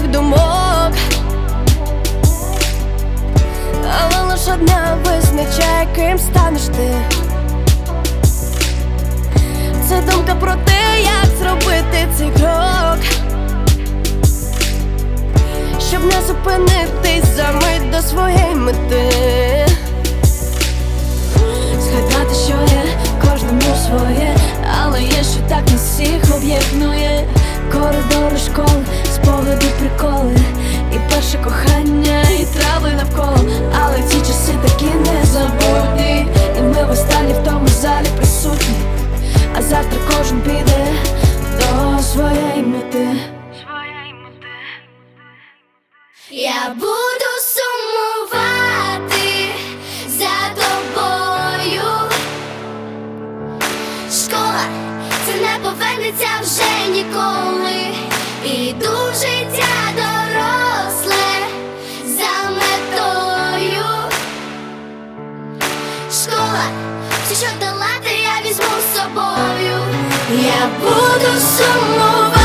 Різних думок. Але лиш одна визначає, ким станеш ти. Це думка про те, як зробити цей крок, щоб не зупинитись за мить до своєї мети. Перше кохання, і трави навколо. Але ці часи такі незабутні. І ми востаннє в тому залі присутні. А завтра кожен піде до своєї мети. Я буду сумувати за тобою. Школа це не повернеться вже ніколи. Іду що долати, я візьму з собою. Я буду сумувати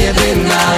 jedyna